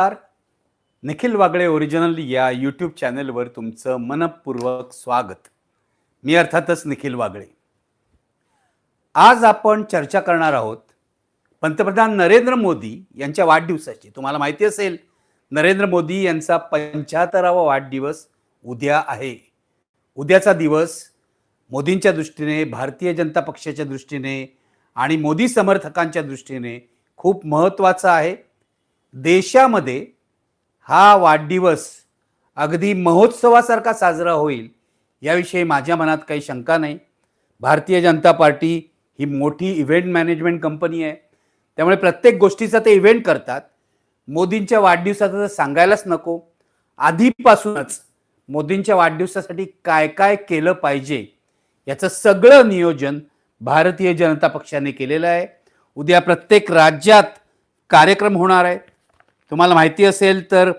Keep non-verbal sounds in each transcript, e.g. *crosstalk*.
नमस्कार. निखिल वागळे ओरिजिनल या यूट्यूब चॅनेलवर तुमचं मनपूर्वक स्वागत. मी अर्थातच निखिल वागळे. आज आपण चर्चा करणार आहोत पंतप्रधान नरेंद्र मोदी यांच्या वाढदिवसाची. तुम्हाला माहिती असेल नरेंद्र मोदी यांचा पंच्याहत्तरावा वाढदिवस उद्या आहे. उद्याचा दिवस मोदींच्या दृष्टीने भारतीय जनता पक्षाच्या दृष्टीने आणि मोदी समर्थकांच्या दृष्टीने खूप महत्त्वाचा आहे. देशामध्ये हा वाढदिवस अगदी महोत्सवासारखा साजरा होईल याविषयी माझ्या मनात काही शंका नाही. भारतीय जनता पार्टी ही मोठी इव्हेंट मॅनेजमेंट कंपनी आहे. त्यामुळे प्रत्येक गोष्टीचा ते इव्हेंट करतात. मोदींच्या वाढदिवसाचं तर सांगायलाच नको. आधीपासूनच मोदींच्या वाढदिवसासाठी काय काय केलं पाहिजे याचं सगळं नियोजन भारतीय जनता पक्षाने केलेलं आहे. उद्या प्रत्येक राज्यात कार्यक्रम होणार आहे. तुम्हाला माहिती असेल तर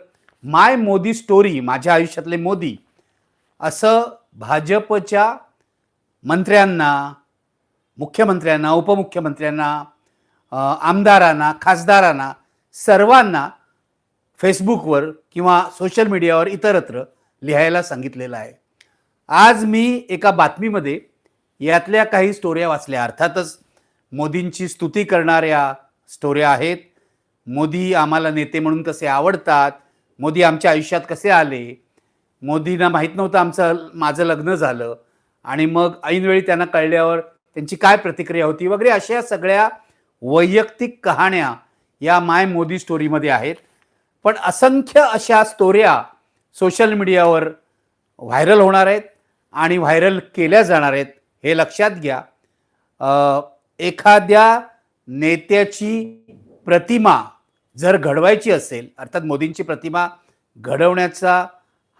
माय मोदी स्टोरी माझ्या आयुष्यातले मोदी असं भाजपच्या मंत्र्यांना मुख्यमंत्र्यांना उपमुख्यमंत्र्यांना आमदारांना खासदारांना सर्वांना फेसबुकवर किंवा सोशल मीडियावर इतरत्र लिहायला सांगितलेलं आहे. आज मी एका बातमीमध्ये यातल्या काही स्टोऱ्या वाचल्या. अर्थातच मोदींची स्तुती करणाऱ्या स्टोऱ्या आहेत. मोदी आम्हाला नेते म्हणून कसे आवडतात? मोदी आमच्या आयुष्यात कसे आले? मोदींना माहीत नव्हतं आमचं माझं लग्न झालं. आणि मग ऐनवेळी त्यांना कळल्यावर त्यांची काय प्रतिक्रिया होती? वगैरे अशा सगळ्या वैयक्तिक कहाण्या या माय मोदी स्टोरीमध्ये आहेत. पण असंख्य अशा स्टोऱ्या सोशल मीडियावर व्हायरल होणार आहेत आणि व्हायरल केल्या जाणार आहेत हे लक्षात घ्या. एखाद्या नेत्याची प्रतिमा जर घडवायची असेल अर्थात मोदींची प्रतिमा घडवण्याचा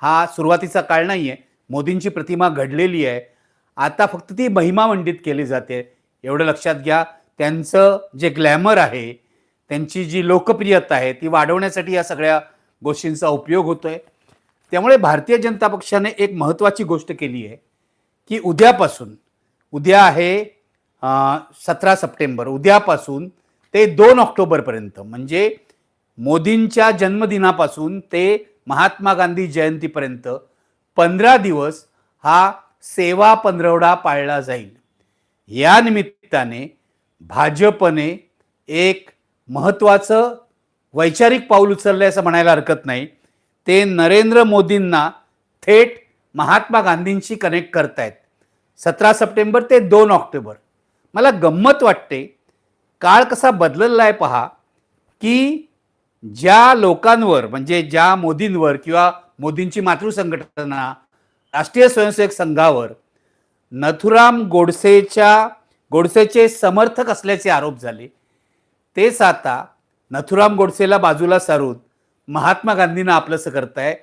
हा सुरुवातीचा काळ नाही आहे मोदींची प्रतिमा घडलेली आहे आता फक्त ती महिमा मंडित केली जाते एवढं लक्षात घ्या. त्यांचं जे ग्लॅमर आहे त्यांची जी लोकप्रियता आहे ती वाढवण्यासाठी या सगळ्या गोष्टींचा उपयोग होतो आहे त्यामुळे भारतीय जनता पक्षाने एक महत्त्वाची गोष्ट केली आहे की उद्यापासून उद्या आहे सतरा सप्टेंबर उद्यापासून ते दोन ऑक्टोबरपर्यंत. म्हणजे मोदींच्या जन्मदिनापासून ते महात्मा गांधी जयंतीपर्यंत पंधरा दिवस हा सेवा पंधरवडा पाळला जाईल. या निमित्ताने भाजपने एक महत्त्वाचं वैचारिक पाऊल उचललं असं म्हणायला हरकत नाही. ते नरेंद्र मोदींना थेट महात्मा गांधींशी कनेक्ट करतायत. सतरा सप्टेंबर ते दोन ऑक्टोबर. मला गंमत वाटते काळ कसा बदललेला आहे पहा की ज्या लोकांवर म्हणजे ज्या मोदींवर किंवा मोदींची मातृसंघटना राष्ट्रीय स्वयंसेवक संघावर नथुराम गोडसेच्या गोडसेचे समर्थक असल्याचे आरोप झाले. तेच आता नथुराम गोडसेला बाजूला सारून महात्मा गांधींना आपलंसं करताय.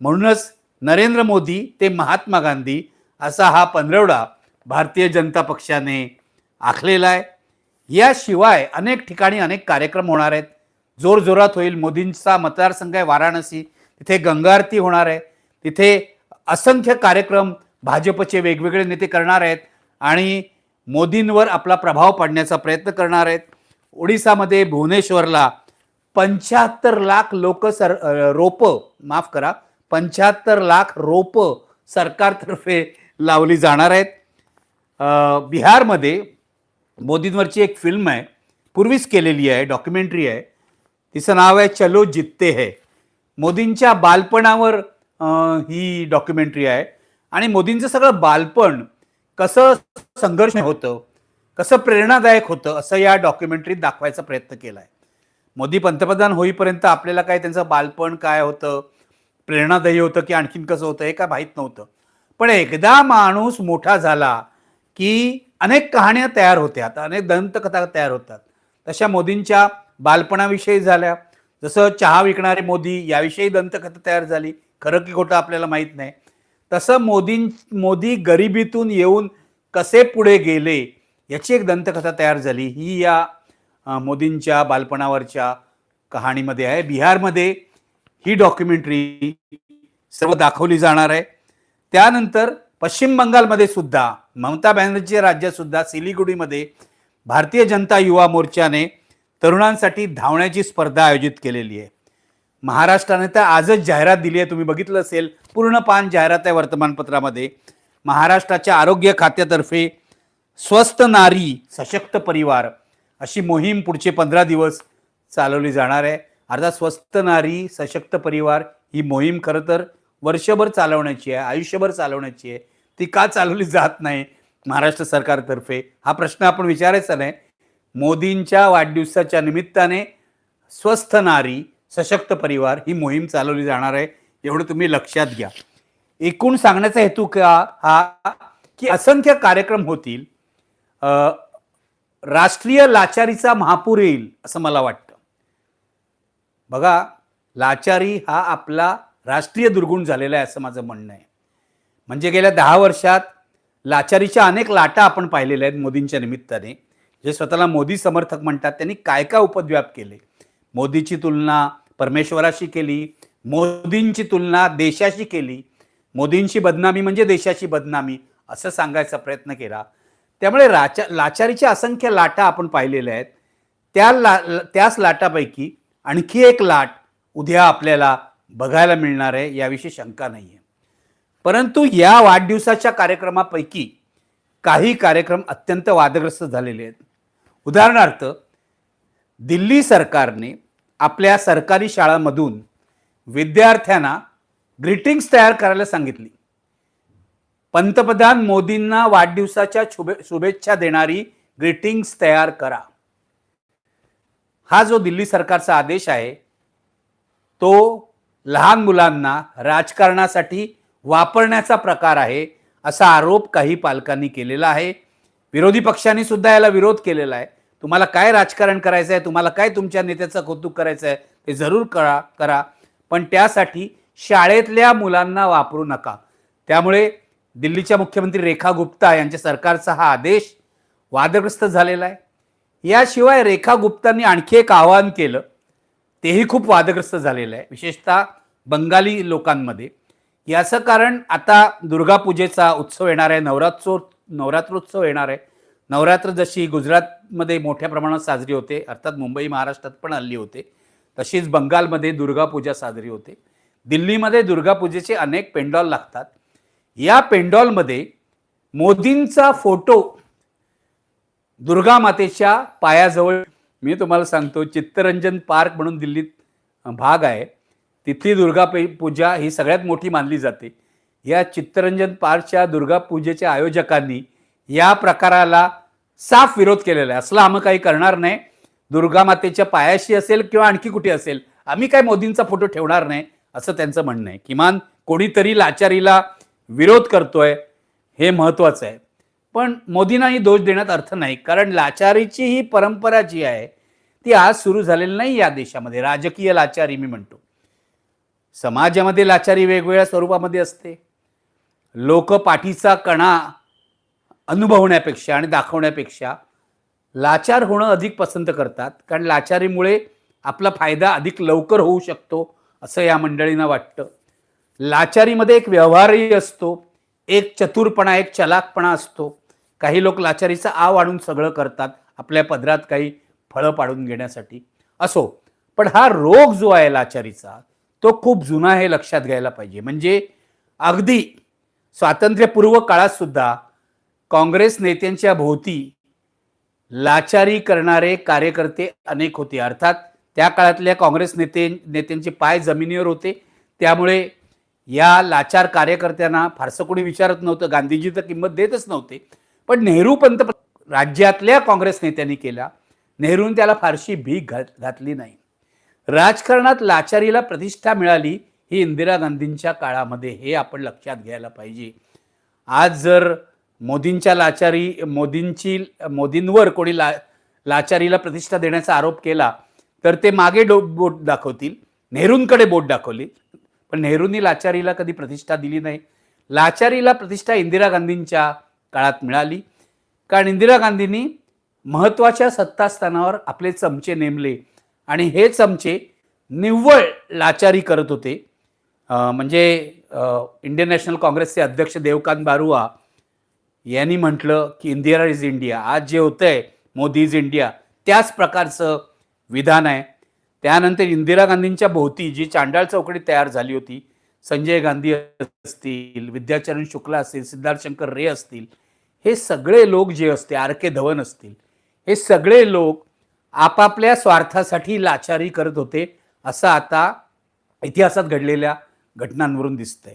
म्हणूनच नरेंद्र मोदी ते महात्मा गांधी असा हा पंधरवडा भारतीय जनता पक्षाने आखलेला आहे. याशिवाय अनेक ठिकाणी अनेक कार्यक्रम होणार आहेत. जोरजोरात होईल. मोदींचा मतदारसंघ आहे वाराणसी. तिथे गंगारती होणार आहे. तिथे असंख्य कार्यक्रम भाजपचे वेगवेगळे नेते करणार आहेत आणि मोदींवर आपला प्रभाव पाडण्याचा प्रयत्न करणार आहेत. ओडिसामध्ये भुवनेश्वरला पंच्याहत्तर लाख लोक सर रोपं माफ करा पंच्याहत्तर लाख रोपं सरकारतर्फे लावली जाणार आहेत. बिहारमध्ये मोदींवरची एक फिल्म आहे पूर्वीच केलेली आहे डॉक्युमेंटरी आहे. तिचं नाव आहे चलो जित्ते है. मोदींच्या बालपणावर ही डॉक्युमेंटरी आहे. आणि मोदींचं सगळं बालपण कसं संघर्ष होतं कसं प्रेरणादायक होतं असं या डॉक्युमेंटरीत दाखवायचा प्रयत्न केला आहे मोदी पंतप्रधान होईपर्यंत आपल्याला काय त्यांचं बालपण काय होतं प्रेरणादायी होतं की आणखीन कसं होतं हे काय माहीत नव्हतं. पण एकदा माणूस मोठा झाला की अनेक कहाण्या तयार होत्या आता अनेक दंतकथा तयार होतात. तशा मोदींच्या बालपणाविषयी झाल्या. जसं चहा विकणारे मोदी याविषयी दंतकथा तयार झाली. खरं की खोटं आपल्याला माहीत नाही. तसं मोदी मोदी गरिबीतून येऊन कसे पुढे गेले याची एक दंतकथा तयार झाली. ही या मोदींच्या बालपणावरच्या कहाणीमध्ये आहे. बिहारमध्ये ही डॉक्युमेंटरी सर्व दाखवली जाणार आहे. त्यानंतर पश्चिम बंगालमध्ये सुद्धा ममता बॅनर्जी राज्यातसुद्धा सिलिगुडीमध्ये भारतीय जनता युवा मोर्चाने तरुणांसाठी धावण्याची स्पर्धा आयोजित केलेली आहे. महाराष्ट्राने तर आजच जाहिरात दिली आहे तुम्ही बघितलं असेल. पूर्ण पान जाहिरात आहे वर्तमानपत्रामध्ये. महाराष्ट्राच्या आरोग्य खात्यातर्फे स्वस्त नारी सशक्त परिवार अशी मोहीम पुढचे पंधरा दिवस चालवली जाणार आहे. अर्थात स्वस्त नारी सशक्त परिवार ही मोहीम खरं तर वर्षभर चालवण्याची आहे आयुष्यभर चालवण्याची आहे. ती का चालवली जात नाही महाराष्ट्र सरकारतर्फे? हा प्रश्न आपण विचारायचा नाही. मोदींच्या वाढदिवसाच्या निमित्ताने स्वस्थ नारी सशक्त परिवार ही मोहीम चालवली जाणार आहे. एवढं तुम्ही लक्षात घ्या. एकूण सांगण्याचा हेतू का हा की असंख्य कार्यक्रम होतील. राष्ट्रीय लाचारीचा महापूर येईल असं मला वाटतं. बघा लाचारी हा आपला राष्ट्रीय दुर्गुण झालेला आहे असं माझं म्हणणं आहे. म्हणजे गेल्या दहा वर्षात लाचारीच्या अनेक लाटा आपण पाहिलेल्या आहेत मोदींच्या निमित्ताने. जे स्वतःला मोदी समर्थक म्हणतात त्यांनी काय काय उपद्व्याप केले? मोदीची तुलना परमेश्वराशी केली मोदींची तुलना देशाशी केली. मोदींची बदनामी म्हणजे देशाची बदनामी असं सांगायचा प्रयत्न केला. त्यामुळे राचा लाचारीच्या असंख्य लाटा आपण पाहिलेल्या आहेत. त्या ला त्याच लाटापैकी आणखी एक लाट उद्या आपल्याला बघायला मिळणार आहे याविषयी शंका नाही आहे परंतु या वाढदिवसाच्या कार्यक्रमापैकी काही कार्यक्रम अत्यंत वादग्रस्त झालेले आहेत. उदाहरणार्थ दिल्ली सरकारने आपल्या सरकारी शाळांमधून विद्यार्थ्यांना ग्रीटिंग्स तयार करायला सांगितली. पंतप्रधान मोदींना वाढदिवसाच्या शुभे शुभेच्छा देणारी ग्रीटिंग्स तयार करा. हा जो दिल्ली सरकारचा आदेश आहे तो लहान मुलांना राजकारणासाठी वापरण्याचा प्रकार आहे असा आरोप काही पालकांनी केलेला आहे. विरोधी पक्षांनी सुद्धा याला विरोध केलेला आहे. तुम्हाला काय राजकारण करायचं आहे? तुम्हाला काय तुमच्या नेत्याचं कौतुक करायचं आहे? ते जरूर करा करा. पण त्यासाठी शाळेतल्या मुलांना वापरू नका. त्यामुळे दिल्लीच्या मुख्यमंत्री रेखा गुप्ता यांच्या सरकारचा हा आदेश वादग्रस्त झालेला आहे. याशिवाय रेखा गुप्तांनी आणखी एक आवाहन केलं. तेही खूप वादग्रस्त झालेलं आहे. विशेषतः बंगाली लोकांमध्ये. याचं कारण आता दुर्गापूजेचा उत्सव येणार आहे नवरात्रोत्सव नवरात्रोत्सव येणार आहे. नवरात्र जशी गुजरातमध्ये मोठ्या प्रमाणात साजरी होते अर्थात मुंबई महाराष्ट्रात पण हल्ली होते तशीच बंगालमध्ये दुर्गापूजा साजरी होते. दिल्लीमध्ये दुर्गापूजेचे अनेक पेंडॉल लागतात. या पेंडॉलमध्ये मोदींचा फोटो दुर्गा मातेच्या पायाजवळ मी तुम्हाला सांगतो चित्तरंजन पार्क म्हणून दिल्लीत भाग आहे. तिथली दुर्गा पूजा ही सगळ्यात मोठी मानली जाते. या चित्तरंजन पार्कच्या दुर्गा पूजेच्या आयोजकांनी या प्रकाराला साफ विरोध केलेला आहे. असला आम्ही काही करणार नाही. दुर्गा मातेच्या पायाशी असेल किंवा आणखी कुठे असेल आम्ही काय मोदींचा फोटो ठेवणार नाही असं त्यांचं म्हणणं आहे. किमान कोणीतरी लाचारीला विरोध करतोय हे महत्वाचं आहे. पण मोदींनाही दोष देण्यात अर्थ नाही कारण लाचारीची ही परंपरा जी आहे ती आज सुरू झालेली नाही या देशामध्ये. राजकीय लाचारी मी म्हणतो. समाजामध्ये लाचारी वेगवेगळ्या स्वरूपामध्ये असते. लोक पाठीचा कणा अनुभवण्यापेक्षा आणि दाखवण्यापेक्षा लाचार होणं अधिक पसंत करतात. कारण लाचारीमुळे आपला फायदा अधिक लवकर होऊ शकतो असं या मंडळींना वाटतं. लाचारीमध्ये एक व्यवहारही असतो एक चतुरपणा एक चलाकपणा असतो. काही लोक लाचारीचा आव आणून सगळं करतात आपल्या पदरात काही फळं पाडून घेण्यासाठी. असो पण हा रोग जो आहे लाचारीचा तो खूप जुना हे लक्षात घ्यायला पाहिजे. म्हणजे अगदी स्वातंत्र्यपूर्व काळात सुद्धा काँग्रेस नेत्यांच्या भोवती लाचारी करणारे कार्यकर्ते अनेक होते. अर्थात त्या काळातल्या काँग्रेस नेते नेत्यांचे पाय जमिनीवर होते. त्यामुळे या लाचार कार्यकर्त्यांना फारसं कोणी विचारत नव्हतं. गांधीजी तर किंमत देतच नव्हते. पण नेहरू पंतप्रधान राज्यातल्या काँग्रेस नेत्यांनी केला. नेहरूने त्याला फारशी भीक घात घातली नाही. राजकारणात लाचारीला प्रतिष्ठा मिळाली ही इंदिरा गांधींच्या काळामध्ये हे आपण लक्षात घ्यायला पाहिजे. आज जर मोदींच्या लाचारी मोदींची मोदींवर कोणी ला लाचारीला प्रतिष्ठा देण्याचा आरोप केला तर ते मागे डो बोट दाखवतील. नेहरूंकडे बोट दाखवली. पण नेहरूंनी लाचारीला कधी प्रतिष्ठा दिली नाही. लाचारीला प्रतिष्ठा इंदिरा गांधींच्या काळात मिळाली. कारण इंदिरा गांधींनी महत्त्वाच्या सत्तास्थानावर आपले चमचे नेमले. आणि हे चमचे निव्वळ लाचारी करत होते. म्हणजे इंडियन नॅशनल काँग्रेसचे अध्यक्ष देवकांत बारुआ यांनी म्हटलं की इंडिया इज इंडिया आज जे होतंय मोदी इज इंडिया त्याच प्रकारचं विधान आहे. त्यानंतर इंदिरा गांधींच्या भोवती जी चांडाळ चौकडी तयार झाली होती संजय गांधी असतील विद्याचरण शुक्ला असतील सिद्धार्थ शंकर रे असतील हे सगळे लोक जे असते आर के धवन असतील हे सगळे लोक आपापल्या स्वार्थासाठी लाचारी करत होते असं आता इतिहासात घडलेल्या घटनांवरून दिसतंय.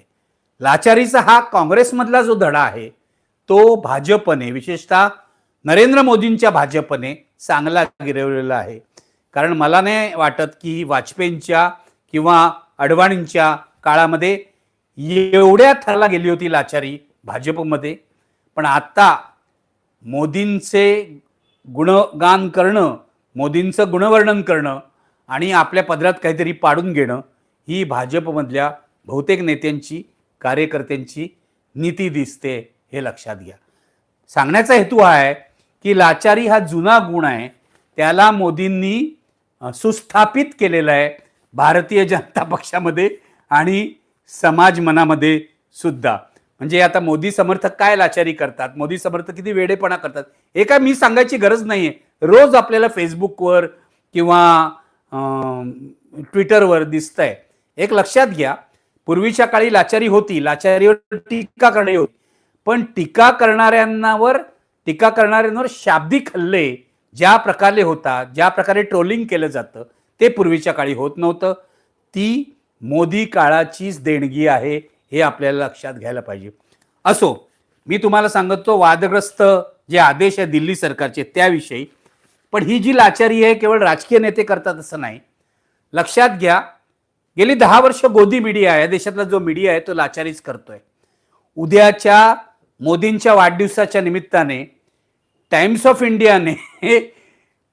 लाचारीचा हा काँग्रेसमधला जो धडा आहे तो भाजपने विशेषतः नरेंद्र मोदींच्या भाजपने चांगला गिरवलेला आहे. कारण मला नाही वाटत की वाजपेयींच्या किंवा अडवाणींच्या काळामध्ये एवढ्या थरला गेली होती लाचारी भाजपमध्ये. पण आत्ता मोदींचे गुणगान करणं मोदींचं गुणवर्णन करणं आणि आपल्या पदरात काहीतरी पाडून घेणं ही भाजपमधल्या बहुतेक नेत्यांची कार्यकर्त्यांची नीती दिसते हे लक्षात घ्या. सांगण्याचा हेतू हा आहे की लाचारी हा जुना गुण आहे. त्याला मोदींनी सुस्थापित केलेला आहे भारतीय जनता पक्षामध्ये आणि समाज मनामध्ये सुद्धा. म्हणजे आता मोदी समर्थक काय लाचारी करतात? मोदी समर्थक किती वेडेपणा करतात? हे काय मी सांगायची गरज नाही आहे रोज आपल्याला फेसबुकवर किंवा ट्विटरवर दिसत आहे एक लक्षात घ्या पूर्वीच्या काळी लाचारी होती लाचारीवर टीका करणे होती. पण टीका करणाऱ्यांवर टीका करणाऱ्यांवर शाब्दिक हल्ले ज्या प्रकारे होतात ज्या प्रकारे ट्रोलिंग केलं जातं ते पूर्वीच्या काळी होत नव्हतं. ती मोदी काळाचीच देणगी आहे हे आपल्याला लक्षात घ्यायला पाहिजे. असो मी तुम्हाला सांगतो वादग्रस्त जे आदेश आहे दिल्ली सरकारचे त्याविषयी पण ही जी लाचारी आहे केवळ राजकीय नेते करतात असं नाही. लक्षात घ्या गेली दहा वर्ष गोदी मीडिया आहे देशातला जो मीडिया आहे तो लाचारीच करतोय. उद्याच्या मोदींच्या वाढदिवसाच्या निमित्ताने टाइम्स ऑफ इंडियाने *laughs*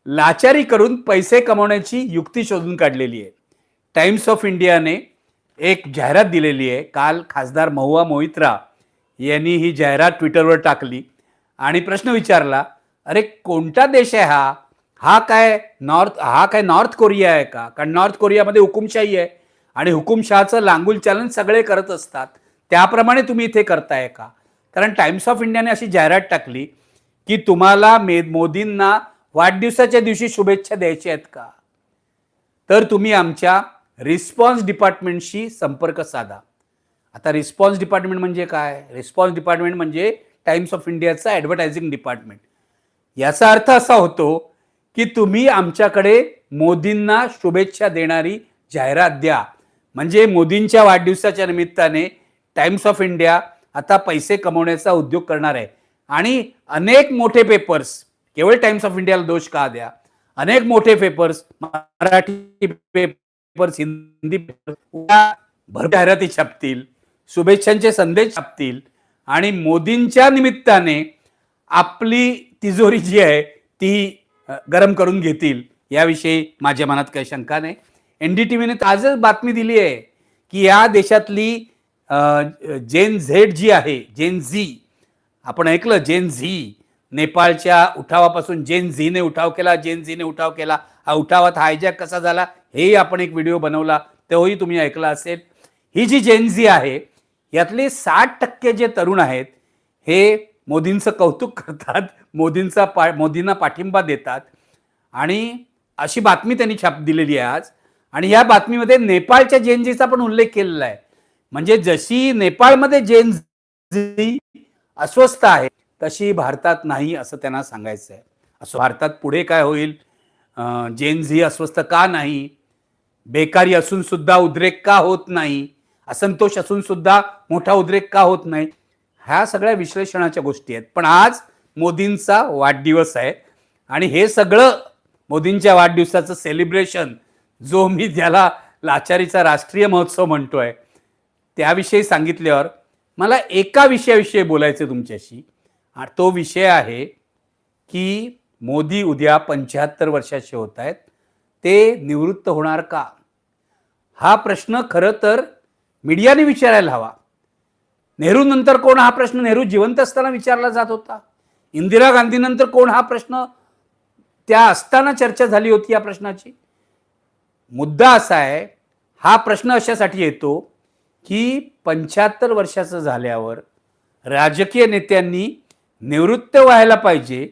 लाचारी करून पैसे कमवण्याची युक्ती शोधून काढलेली आहे. टाइम्स ऑफ इंडियाने एक जाहिरात दिलेली आहे काल खासदार महुआ मोहित्रा यांनी ही जाहिरात ट्विटरवर टाकली आणि प्रश्न विचारला अरे कोणता देश आहे हा? हा काय नॉर्थ हा काय नॉर्थ कोरिया आहे का? कारण नॉर्थ कोरियामध्ये हुकुमशाही आहे आणि हुकुमशहाचं लांगुल चालन सगळे करत असतात. त्याप्रमाणे तुम्ही इथे करताय का? कारण टाइम्स ऑफ इंडियाने अशी जाहिरात टाकली की तुम्हाला मे मोदींना वाढदिवसाच्या दिवशी शुभेच्छा द्यायच्या आहेत का? तर तुम्ही आमच्या रिस्पॉन्स डिपार्टमेंटशी संपर्क साधा. आता रिस्पॉन्स डिपार्टमेंट म्हणजे काय? रिस्पॉन्स डिपार्टमेंट म्हणजे टाइम्स ऑफ इंडियाचा ॲडव्हर्टायझिंग डिपार्टमेंट. याचा अर्थ असा होतो की तुम्ही आमच्याकडे मोदींना शुभेच्छा देणारी जाहिरात द्या. म्हणजे मोदींच्या वाढदिवसाच्या निमित्ताने टाइम्स ऑफ इंडिया आता पैसे कमवण्याचा उद्योग करणार आहे. आणि अनेक मोठे पेपर्स केवळ टाइम्स ऑफ इंडियाला दोष का द्या? अनेक मोठे papers Marathi papers Hindi papers भर जाहिराती छापतील शुभेच्छांचे संदेश छापतील. आणि मोदींच्या निमित्ताने आपली तिजोरी जी आहे ती गरम करून घेतील. याविषयी माझ्या मनात काही शंका नाही. एन डी टी व्हीने आजच बातमी दिली आहे की या देशातली जेन झेड जी आहे जेन झी आपण ऐकलं जेन झी नेपाळच्या उठावापासून जेन झीने उठाव केला जेन झीने उठाव केला. हा उठावात हायजॅक कसा झाला हेही आपण एक व्हिडिओ बनवला तोही तुम्ही ऐकला असेल. ही जी जेन झी आहे यातले साठ टक्के जे तरुण आहेत हे मोदींचं कौतुक करतात मोदींचा पा मोदींना पाठिंबा देतात. आणि अशी बातमी त्यांनी छाप दिलेली आहे आज. आणि या बातमीमध्ये नेपाळच्या जेनजीचा पण उल्लेख केलेला आहे. म्हणजे जशी नेपाळमध्ये जेनजी अस्वस्थ आहे तशी भारतात नाही असं त्यांना सांगायचं आहे. असं भारतात पुढे काय होईल? अं, अस्वस्थ का नाही? बेकारी असून सुद्धा उद्रेक का होत नाही? असंतोष असून सुद्धा मोठा उद्रेक का होत नाही? ह्या सगळ्या विश्लेषणाच्या गोष्टी आहेत. पण आज मोदींचा वाढदिवस आहे आणि हे सगळं मोदींच्या वाढदिवसाचं सेलिब्रेशन जो मी ज्याला लाचारीचा राष्ट्रीय महोत्सव म्हणतो आहे त्याविषयी सांगितल्यावर मला एका विषयाविषयी बोलायचं आहे तुमच्याशी. आणि तो विषय आहे की मोदी उद्या पंच्याहत्तर वर्षाचे होत आहेत. ते निवृत्त होणार का? हा प्रश्न खरं तर मीडियाने विचारायला हवा. नेहरू नंतर कोण? हा प्रश्न नेहरू जिवंत असताना विचारला जात होता. इंदिरा गांधीनंतर कोण? हा प्रश्न त्या असताना चर्चा झाली होती या प्रश्नाची. मुद्दा असा आहे हा प्रश्न अशासाठी येतो की पंच्याहत्तर वर्षाचं झाल्यावर राजकीय नेत्यांनी निवृत्त व्हायला पाहिजे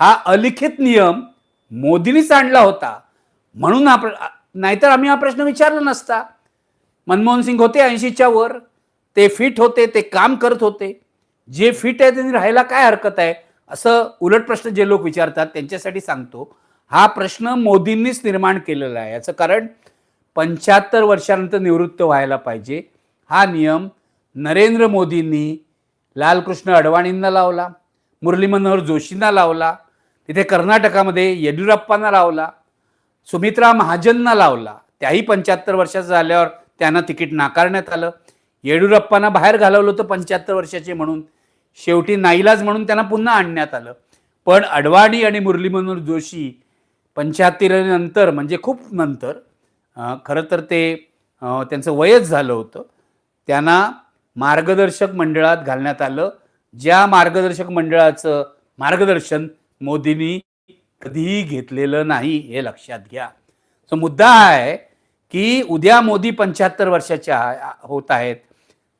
हा अलिखित नियम मोदींनीच आणला होता. म्हणून हा प्र- नाहीतर आम्ही हा प्रश्न विचारला नसता. मनमोहन सिंग होते ऐंशीच्या वर. ते फिट होते ते काम करत होते. जे फिट आहे त्यांनी राहायला काय हरकत आहे? असं उलट प्रश्न जे लोक विचारतात त्यांच्यासाठी सांगतो. हा प्रश्न मोदींनीच निर्माण केलेला आहे. याचं कारण पंच्याहत्तर वर्षानंतर निवृत्त व्हायला पाहिजे. हा नियम नरेंद्र मोदींनी लालकृष्ण अडवाणींना लावला मुरली मनोहर जोशींना लावला तिथे कर्नाटकामध्ये येडियुरप्पांना लावला सुमित्रा महाजनना लावला. त्याही पंच्याहत्तर वर्षाचं झाल्यावर त्यांना तिकीट नाकारण्यात आलं. येडुरप्पांना बाहेर घालवलं होतं पंच्याहत्तर वर्षाचे म्हणून. शेवटी नाईलाज म्हणून त्यांना पुन्हा आणण्यात आलं. पण अडवाणी आणि मुरली मनोहर जोशी पंच्याहत्तर नंतर म्हणजे खूप नंतर खरं तर ते त्यांचं वयच झालं होतं. त्यांना मार्गदर्शक मंडळात घालण्यात आलं. ज्या मार्गदर्शक मंडळाचं मार्गदर्शन मोदींनी कधीही घेतलेलं नाही हे लक्षात घ्या. सो मुद्दा हा आहे की उद्या मोदी पंच्याहत्तर वर्षाच्या होत आहेत.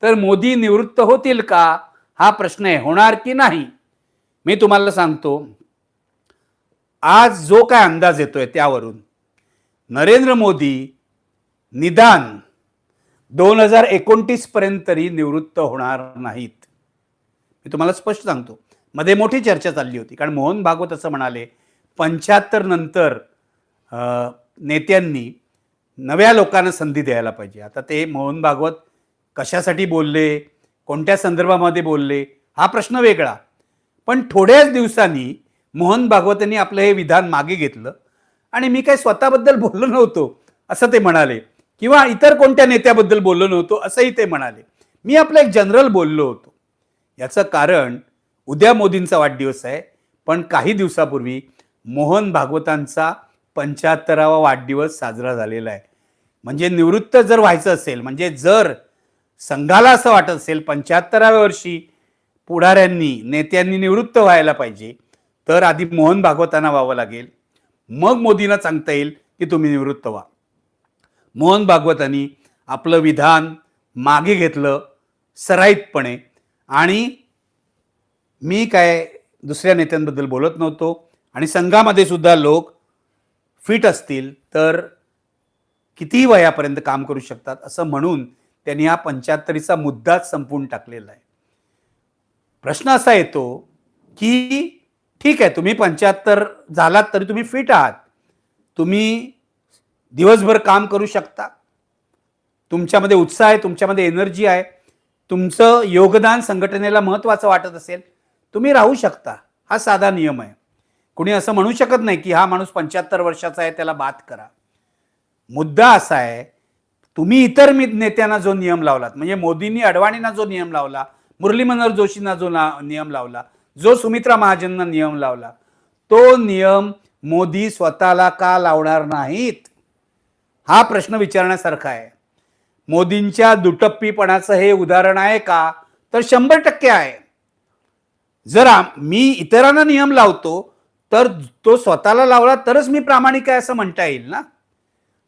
तर मोदी निवृत्त होतील का? हा प्रश्न आहे. होणार की नाही? मी तुम्हाला सांगतो. आज जो काय अंदाज येतोय त्यावरून नरेंद्र मोदी निदान दोन हजार एकोणतीस पर्यंत तरी निवृत्त होणार नाहीत. मी तुम्हाला स्पष्ट सांगतो. मध्ये मोठी चर्चा चालली होती. कारण मोहन भागवत असं म्हणाले पंच्याहत्तर नंतर नेत्यांनी नव्या लोकांना संधी द्यायला पाहिजे. आता ते मोहन भागवत कशासाठी बोलले? कोणत्या संदर्भामध्ये बोलले? हा प्रश्न वेगळा. पण थोड्याच दिवसांनी मोहन भागवतांनी आपलं हे विधान मागे घेतलं आणि मी काय स्वतःबद्दल बोललो नव्हतो असं ते म्हणाले. किंवा इतर कोणत्या नेत्याबद्दल बोललो नव्हतो असंही ते म्हणाले. मी आपलं एक जनरल बोललो होतो. याचं कारण उद्या मोदींचा वाढदिवस आहे पण काही दिवसापूर्वी मोहन भागवतांचा पंच्याहत्तरावा वाढदिवस साजरा झालेला आहे. म्हणजे निवृत्त जर व्हायचं असेल म्हणजे जर संघाला असं वाटत असेल पंच्याहत्तराव्या वर्षी पुढाऱ्यांनी नेत्यांनी निवृत्त व्हायला पाहिजे तर आधी मोहन भागवतांना व्हावं लागेल. मग मोदींना सांगता येईल की तुम्ही निवृत्त व्हा. मोहन भागवतांनी आपलं विधान मागे घेतलं सराईतपणे आणि मी काय दुसऱ्या नेत्यांबद्दल बोलत नव्हतो आणि संघामध्ये सुद्धा लोक फिट असतील तर कितीही वयापर्यंत काम करू शकतात असं म्हणून त्यांनी हा पंच्याहत्तरीचा मुद्दाच संपवून टाकलेला आहे. प्रश्न असा येतो की ठीक आहे तुम्ही पंच्याहत्तर झालात तरी तुम्ही फिट आहात. तुम्ही दिवसभर काम करू शकता. तुमच्यामध्ये उत्साह आहे तुमच्यामध्ये एनर्जी आहे. तुमचं योगदान संघटनेला महत्त्वाचं वाटत असेल. तुम्ही राहू शकता. हा साधा नियम आहे. कुणी असं म्हणू शकत नाही की हा माणूस पंच्याहत्तर वर्षाचा आहे त्याला बात करा. मुद्दा असा आहे तुम्ही इतर मी नेत्यांना जो नियम लावलात म्हणजे मोदींनी अडवाणींना जो नियम लावला मुरली मनोहर जोशींना जो ना नियम लावला जो सुमित्रा महाजनना नियम लावला तो नियम मोदी स्वतःला का लावणार नाहीत? हा प्रश्न विचारण्यासारखा आहे. मोदींच्या दुटप्पीपणाचं हे उदाहरण आहे का? तर शंभर टक्के आहे. जर मी इतरांना नियम लावतो तर तो स्वतःला लावला तरच मी प्रामाणिक आहे असं म्हणता येईल ना?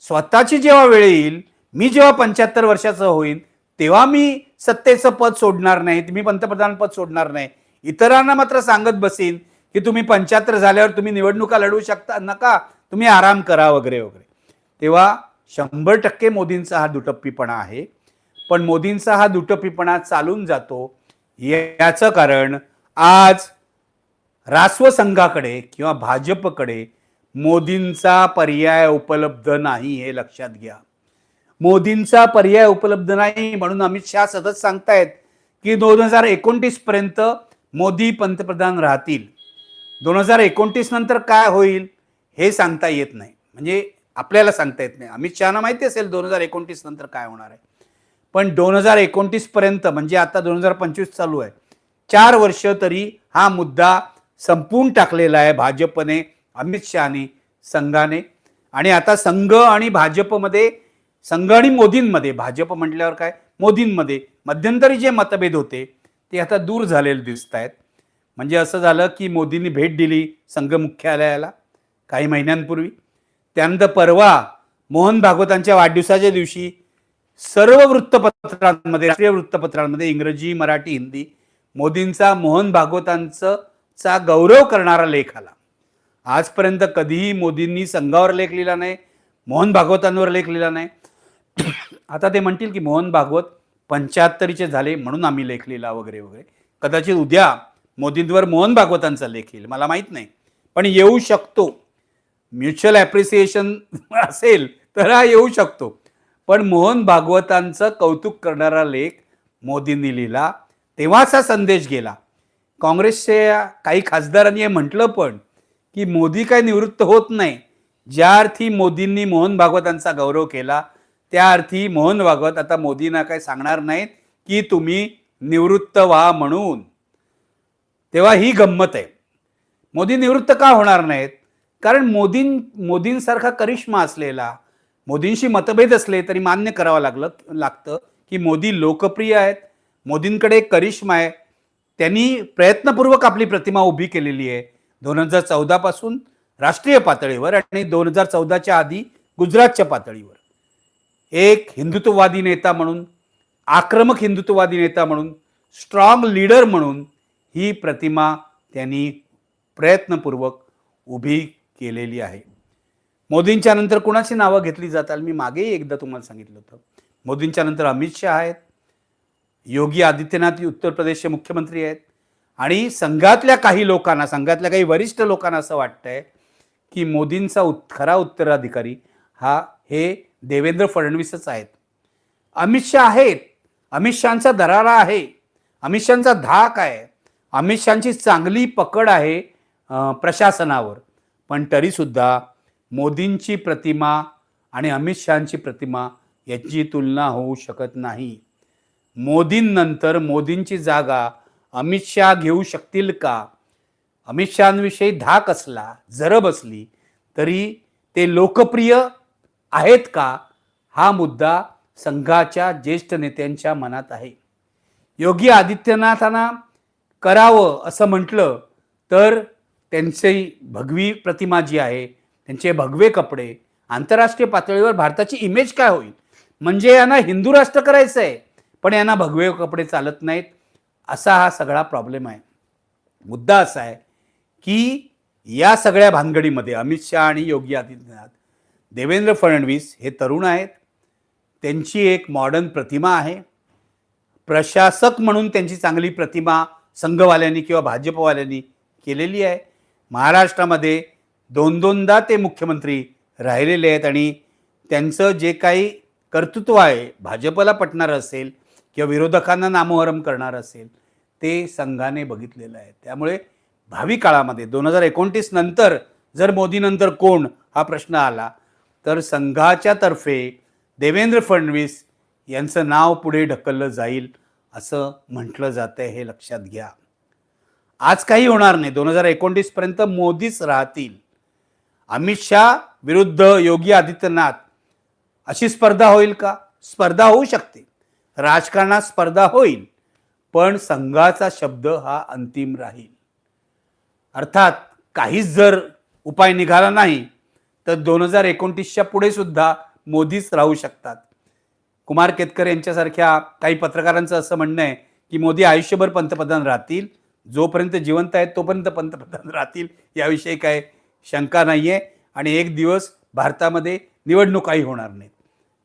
स्वतःची जेव्हा वेळ येईल मी जेव्हा पंच्याहत्तर वर्षाचं होईन तेव्हा मी सत्तेचं पद सोडणार नाही मी पंतप्रधान पद सोडणार नाही. इतरांना मात्र सांगत बसेन की तुम्ही पंच्याहत्तर झाल्यावर तुम्ही निवडणुका लढवू शकता नका तुम्ही आराम करा वगैरे वगैरे. तेव्हा शंभर टक्के मोदींचा हा दुटप्पीपणा आहे. पण मोदींचा हा दुटप्पीपणा चालून जातो याचं कारण आज रास्व संघाकडे किंवा भाजपकडे मोदींचा पर्याय उपलब्ध नाही हे लक्षात घ्या. मोदींचा पर्याय उपलब्ध नाही म्हणून अमित शहा सतत सांगतायत की दोन हजार एकोणतीस पर्यंत मोदी पंतप्रधान राहतील. दोन हजार एकोणतीस नंतर काय होईल हे सांगता येत नाही. म्हणजे आपल्याला सांगता येत नाही. अमित शहाना माहिती असेल दोन हजार एकोणतीस नंतर काय होणार आहे. पण दोन हजार एकोणतीस पर्यंत म्हणजे आता दोन हजार पंचवीस चालू आहे. चार वर्ष तरी हा मुद्दा संपवून टाकलेला आहे भाजपने अमित शहाने संघाने. आणि आता संघ आणि भाजपमध्ये संघ आणि मोदींमध्ये भाजप म्हटल्यावर काय? मोदींमध्ये मध्यंतरी जे मतभेद होते ते आता दूर झालेले दिसत आहेत म्हणजे असं झालं की मोदींनी भेट दिली संघ मुख्यालयाला काही महिन्यांपूर्वी. त्यानंतर परवा मोहन भागवतांच्या वाढदिवसाच्या दिवशी सर्व वृत्तपत्रांमध्ये राष्ट्रीय वृत्तपत्रांमध्ये इंग्रजी मराठी हिंदी मोदींचा मोहन भागवतांचं चा गौरव करणारा लेख आला. आजपर्यंत कधीही मोदींनी संघावर लेख लिहिला नाही मोहन भागवतांवर लेख लिहिला नाही. आता ते म्हणतील की मोहन भागवत पंच्याहत्तरीचे झाले म्हणून आम्ही लेख लिहिला वगैरे वगैरे. कदाचित उद्या मोदींवर मोहन भागवतांचा लेख येईल मला माहीत नाही. पण येऊ शकतो. म्युच्युअल ॲप्रिसिएशन *laughs* असेल तर हा येऊ शकतो. पण मोहन भागवतांचं कौतुक करणारा लेख मोदींनी लिहिला. तेव्हाच हा संदेश गेला. काँग्रेसच्या काही खासदारांनी हे म्हटलं पण की मोदी काय निवृत्त होत नाही. ज्या अर्थी मोदींनी मोहन भागवतांचा गौरव केला त्या अर्थी मोहन भागवत आता मोदींना काय सांगणार नाहीत की तुम्ही निवृत्त व्हा म्हणून. तेव्हा ही गंमत आहे. मोदी निवृत्त का होणार नाहीत? कारण मोदीं मोदींसारखा करिश्मा असलेला मोदींशी मतभेद असले तरी मान्य करावं लागलं लागतं की मोदी लोकप्रिय आहेत मोदींकडे एक करिश्मा आहे. त्यांनी प्रयत्नपूर्वक आपली प्रतिमा उभी केलेली आहे. दोन हजार चौदापासून राष्ट्रीय पातळीवर आणि दोन हजार चौदाच्या आधी गुजरातच्या पातळीवर. एक हिंदुत्ववादी नेता म्हणून आक्रमक हिंदुत्ववादी नेता म्हणून स्ट्रॉंग लीडर म्हणून ही प्रतिमा त्यांनी प्रयत्नपूर्वक उभी केलेली आहे. मोदींच्या नंतर कुणाची नावं घेतली जातात? मी मागेही एकदा तुम्हाला सांगितलं होतं. मोदींच्या नंतर अमित शहा आहेत. योगी आदित्यनाथ उत्तर प्रदेशचे मुख्यमंत्री आहेत. आणि संघातल्या काही लोकांना संघातल्या काही वरिष्ठ लोकांना असं वाटतंय की मोदींचा उत् खरा उत्तराधिकारी हा हे देवेंद्र फडणवीसच आहेत. अमित शहा आहेत. अमित शहाचा दरारा आहे. अमित शहाचा धाक आहे. अमित शहाची चांगली पकड आहे प्रशासनावर. पण तरीसुद्धा मोदींची प्रतिमा आणि अमित शहाची प्रतिमा याची तुलना होऊ शकत नाही. मोदींनंतर मोदींची जागा अमित शहा घेऊ शकतील का? अमित शहाविषयी धाक असला जरब असली तरी ते लोकप्रिय आहेत का? हा मुद्दा संघाच्या ज्येष्ठ नेत्यांच्या मनात आहे. योगी आदित्यनाथांना करावं असं म्हटलं तर त्यांची भगवी प्रतिमा जी आहे त्यांचे भगवे कपडे आंतरराष्ट्रीय पातळीवर भारताची इमेज काय होईल? म्हणजे यांना हिंदू राष्ट्र करायचं आहे पण यांना भगवे कपडे चालत नाहीत असा हा सगळा प्रॉब्लेम आहे. मुद्दा असा आहे की या सगळ्या भानगडीमध्ये अमित शहा आणि योगी आदित्यनाथ देवेंद्र फडणवीस हे तरुण आहेत. त्यांची एक मॉडर्न प्रतिमा आहे. प्रशासक म्हणून त्यांची चांगली प्रतिमा संघवाल्यांनी किंवा भाजपवाल्यांनी केलेली आहे. महाराष्ट्रामध्ये दोन दोनदा ते मुख्यमंत्री राहिलेले आहेत आणि त्यांचं जे काही कर्तृत्व आहे भाजपला पटणारं असेल किंवा विरोधकांना नामोहरम करणार असेल ते संघाने बघितलेलं आहे. त्यामुळे भावी काळामध्ये दोन हजार एकोणतीस नंतर जर मोदीनंतर कोण हा प्रश्न आला तर संघाच्या तर्फे देवेंद्र फडणवीस यांचं नाव पुढे ढकललं जाईल असं म्हटलं जातं हे लक्षात घ्या. आज काही होणार नाही. दोन हजार एकोणतीसपर्यंत मोदीच राहतील. अमित शहा विरुद्ध योगी आदित्यनाथ अशी स्पर्धा होईल का? स्पर्धा होऊ शकते. राजकारणात स्पर्धा होईल पण संघाचा शब्द हा अंतिम राहील. अर्थात काहीच जर उपाय निघाला नाही तर दोन हजार एकोणतीसच्या पुढे सुद्धा मोदीच राहू शकतात. कुमार केतकर यांच्यासारख्या काही पत्रकारांचं असं म्हणणं आहे की मोदी आयुष्यभर पंतप्रधान राहतील जोपर्यंत जिवंत आहेत तोपर्यंत पंतप्रधान राहतील याविषयी काय शंका नाही आहे आणि एक दिवस भारतामध्ये निवडणुकाही होणार नाहीत.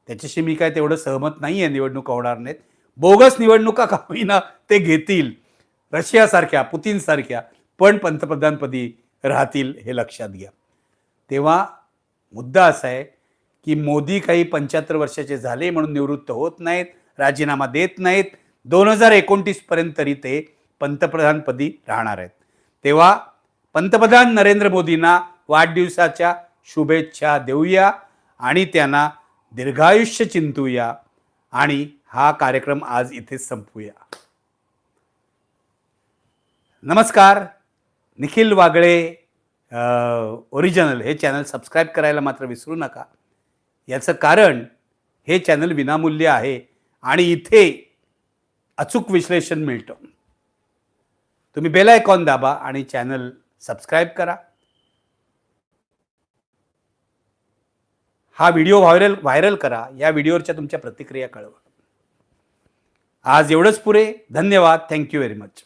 त्याच्याशी मी काय तेवढं सहमत नाही आहे निवडणुका होणार नाहीत. बोगस निवडणुका का होईना ते घेतील. रशियासारख्या पुतीनसारख्या पण पंतप्रधानपदी राहतील हे लक्षात घ्या. तेव्हा मुद्दा असा आहे की मोदी काही पंच्याहत्तर वर्षाचे झाले म्हणून निवृत्त होत नाहीत राजीनामा देत नाहीत. दोन हजार एकोणतीसपर्यंत तरी ते पंतप्रधानपदी राहणार आहेत. तेव्हा पंतप्रधान नरेंद्र मोदींना वाढदिवसाच्या शुभेच्छा देऊया आणि त्यांना दीर्घायुष्य चिंतूया आणि हा कार्यक्रम आज इथेच संपूया. नमस्कार निखिल वागळे ओरिजिनल हे चॅनल सबस्क्राईब करायला मात्र विसरू नका. याचं कारण हे चॅनल विनामूल्य आहे आणि इथे अचूक विश्लेषण मिळतं. तुम्ही बेल आयकॉन दाबा आणि चॅनल सबस्क्राईब करा. हा व्हिडिओ व्हायरल व्हायरल करा. या व्हिडिओवरच्या तुमच्या प्रतिक्रिया कळवा. आज एवढंच पुरे. धन्यवाद. Thank you very much